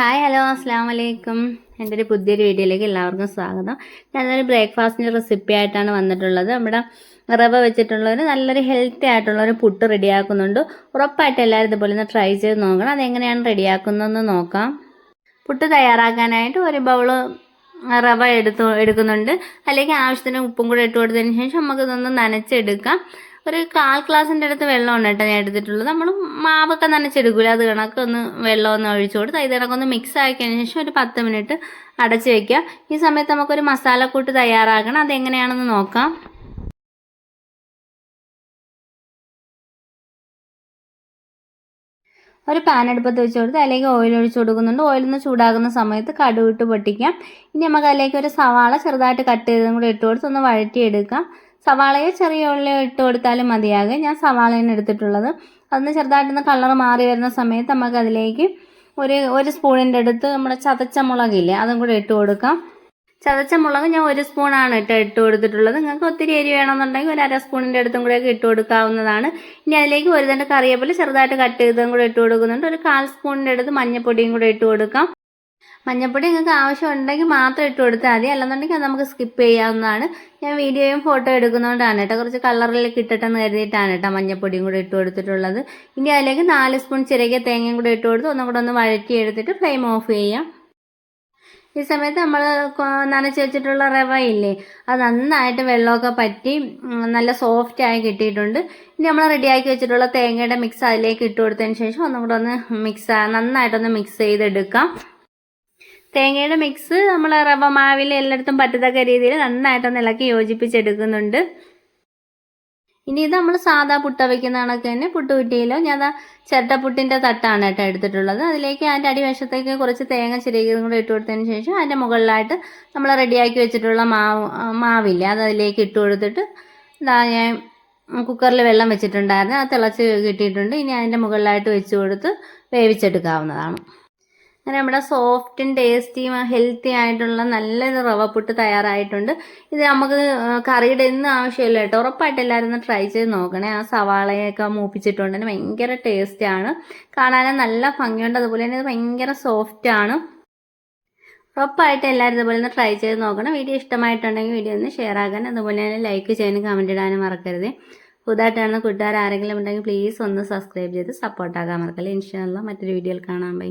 Hi hello അസ്സാം വലൈക്കും എന്റെ ഒരു പുതിയൊരു വീഡിയോയിലേക്ക് എല്ലാവർക്കും സ്വാഗതം. ഞാനൊരു ബ്രേക്ക്ഫാസ്റ്റിന്റെ റെസിപ്പി ആയിട്ടാണ് വന്നിട്ടുള്ളത്. നമ്മുടെ റവ വെച്ചിട്ടുള്ള ഒരു നല്ലൊരു ഹെൽത്തി ആയിട്ടുള്ള ഒരു പുട്ട് റെഡിയാക്കുന്നുണ്ട്. ഉറപ്പായിട്ട് എല്ലാവരും ഇതുപോലെ ഒന്ന് ട്രൈ ചെയ്ത് നോക്കണം. അതെങ്ങനെയാണ് റെഡിയാക്കുന്നതെന്ന് നോക്കാം. പുട്ട് തയ്യാറാക്കാനായിട്ട് ഒരു ബൗൾ റവ എടുത്തു എടുക്കുന്നുണ്ട്. അല്ലെങ്കിൽ ആവശ്യത്തിന് ഉപ്പും കൂടെ ഇട്ട് കൊടുത്തതിന് ശേഷം നമുക്കിതൊന്ന് നനച്ചെടുക്കാം. ഒരു കാൽ ഗ്ലാസിന്റെ അടുത്ത് വെള്ളമാണ് കേട്ടോ ഞാൻ എടുത്തിട്ടുള്ളത്. നമ്മൾ മാവൊക്കെ നനച്ചെടുക്കില്ല അത് കണക്ക് ഒന്ന് വെള്ളം ഒന്ന് ഒഴിച്ചു കൊടുത്ത് ഇത് കണക്കൊന്ന് മിക്സ് ആക്കിയതിന് ശേഷം ഒരു പത്ത് മിനിറ്റ് അടച്ച് വയ്ക്കുക ഈ സമയത്ത് നമുക്കൊരു മസാലക്കൂട്ട് തയ്യാറാക്കണം. അതെങ്ങനെയാണെന്ന് നോക്കാം. ഒരു പാൻ അടുപ്പത്ത് വെച്ച് കൊടുത്ത് അതിലേക്ക് ഓയിൽ ഒഴിച്ച് കൊടുക്കുന്നുണ്ട്. ഒന്ന് ചൂടാകുന്ന സമയത്ത് കടുവിട്ട് പൊട്ടിക്കാം. ഇനി നമുക്ക് അതിലേക്ക് ഒരു സവാള ചെറുതായിട്ട് കട്ട് ചെയ്തതും കൂടി ഇട്ട് കൊടുത്ത് ഒന്ന് വഴറ്റിയെടുക്കാം. സവാളയോ ചെറിയ ഉള്ളിയോ ഇട്ട് കൊടുത്താലും മതിയാകും. ഞാൻ സവാളയാണ് എടുത്തിട്ടുള്ളത്. അതൊന്ന് ചെറുതായിട്ടൊന്ന് കളർ മാറി വരുന്ന സമയത്ത് നമുക്ക് അതിലേക്ക് ഒരു ഒരു സ്പൂണിന്റെ അടുത്ത് നമ്മുടെ ചതച്ച മുളകില്ലേ അതും കൂടെ ഇട്ട് കൊടുക്കാം. ചതച്ച മുളക് ഞാൻ ഒരു സ്പൂണാണ് ഇട്ട് ഇട്ട് കൊടുത്തിട്ടുള്ളത്. നിങ്ങൾക്ക് ഒത്തിരി എരി വേണമെന്നുണ്ടെങ്കിൽ ഒരു അര സ്പൂണിന്റെ അടുത്തും കൂടെയൊക്കെ ഇട്ട് കൊടുക്കാവുന്നതാണ്. ഇനി അതിലേക്ക് ഒരു തണ്ട് കറിവേപ്പില ചെറുതായിട്ട് കട്ട് ചെയ്തതും കൂടെ ഇട്ട് കൊടുക്കുന്നുണ്ട്. ഒരു കാൽ സ്പൂണിന്റെ അടുത്ത് മഞ്ഞൾപ്പൊടിയും കൂടെ ഇട്ട് കൊടുക്കാം. മഞ്ഞൾപ്പൊടി നിങ്ങൾക്ക് ആവശ്യമുണ്ടെങ്കിൽ മാത്രം ഇട്ട് കൊടുത്താൽ മതി. അല്ലെന്നുണ്ടെങ്കിൽ അത് നമുക്ക് സ്കിപ്പ് ചെയ്യാവുന്നതാണ്. ഞാൻ വീഡിയോയും ഫോട്ടോ എടുക്കുന്നതുകൊണ്ടാണ് കേട്ടോ. കുറച്ച് കളറിലേക്ക് ഇട്ടിട്ടെന്ന് കരുതിയിട്ടാണ് കേട്ടോ മഞ്ഞൾപ്പൊടിയും കൂടെ ഇട്ട് കൊടുത്തിട്ടുള്ളത്. ഇനി അതിലേക്ക് നാല് സ്പൂൺ ചിരകിയ തേങ്ങയും കൂടെ ഇട്ട് കൊടുത്ത് ഒന്നും കൂടെ ഒന്ന് വഴറ്റി എടുത്തിട്ട് ഫ്ലെയിം ഓഫ് ചെയ്യാം. ഈ സമയത്ത് നമ്മൾ നനച്ച് വെച്ചിട്ടുള്ള റവ ഇല്ലേ അത് നന്നായിട്ട് വെള്ളമൊക്കെ പറ്റി നല്ല സോഫ്റ്റ് ആയി കിട്ടിയിട്ടുണ്ട്. ഇനി നമ്മൾ റെഡിയാക്കി വെച്ചിട്ടുള്ള തേങ്ങയുടെ മിക്സ് അതിലേക്ക് ഇട്ട് കൊടുത്തതിന് ശേഷം ഒന്നും കൂടെ ഒന്ന് മിക്സ് നന്നായിട്ടൊന്ന് മിക്സ് ചെയ്തെടുക്കാം. തേങ്ങയുടെ മിക്സ് നമ്മൾ റവ മാവിൽ എല്ലായിടത്തും പറ്റത്തക്ക രീതിയിൽ നന്നായിട്ടൊന്ന് ഇളക്കി യോജിപ്പിച്ചെടുക്കുന്നുണ്ട്. ഇനി ഇത് നമ്മൾ സാധാ പുട്ട വയ്ക്കുന്ന കണക്ക് തന്നെ പുട്ടുകുറ്റിയിലോ ഞാൻ ചിരട്ടപ്പുട്ടിന്റെ തട്ടാണ് കേട്ടോ എടുത്തിട്ടുള്ളത്. അതിലേക്ക് അതിന്റെ അടിവശത്തേക്ക് കുറച്ച് തേങ്ങ ചിരകിയതും കൂടെ ഇട്ട് കൊടുത്തതിന് ശേഷം അതിന്റെ മുകളിലായിട്ട് നമ്മൾ റെഡിയാക്കി വെച്ചിട്ടുള്ള മാവ് മാവില്ല അത് അതിലേക്ക് ഇട്ട് കൊടുത്തിട്ട് ഇതാ ഞാൻ കുക്കറിൽ വെള്ളം വെച്ചിട്ടുണ്ടായിരുന്നു. അത് തിളച്ച് കിട്ടിയിട്ടുണ്ട്. ഇനി അതിന്റെ മുകളിലായിട്ട് വെച്ച് കൊടുത്ത് വേവിച്ചെടുക്കാവുന്നതാണ്. അങ്ങനെ നമ്മുടെ സോഫ്റ്റും ടേസ്റ്റിയും ഹെൽത്തി ആയിട്ടുള്ള നല്ലൊരു റവ പുട്ട് തയ്യാറായിട്ടുണ്ട്. ഇത് നമുക്ക് കറിയുടെ ഒന്നും ആവശ്യമില്ല കേട്ടോ. ഉറപ്പായിട്ട് എല്ലാവരും ഒന്ന് ട്രൈ ചെയ്ത് നോക്കണേ. ആ സവാളയൊക്കെ മൂപ്പിച്ചിട്ടുണ്ട് ഭയങ്കര ടേസ്റ്റാണ് കാണാനും നല്ല ഭംഗിയുണ്ട്. അതുപോലെ തന്നെ ഇത് ഭയങ്കര ആണ്. ഉറപ്പായിട്ട് എല്ലാവരും ഇതുപോലെ ഒന്ന് ട്രൈ ചെയ്ത് നോക്കണം. വീഡിയോ ഇഷ്ടമായിട്ടുണ്ടെങ്കിൽ വീഡിയോ ഒന്ന് ഷെയർ ആകാൻ അതുപോലെ തന്നെ ലൈക്ക് ചെയ്യാനും കമന്റ് ഇടാനും മറക്കരുത്. പുതുതായിട്ടാണ് കൂട്ടുകാർ ആരെങ്കിലും ഉണ്ടെങ്കിൽ പ്ലീസ് ഒന്ന് സബ്സ്ക്രൈബ് ചെയ്ത് സപ്പോർട്ടാകാൻ മറക്കല്ലേ. ഇൻഷാല്ല മറ്റൊരു വീഡിയോയിൽ കാണാൻ ബൈ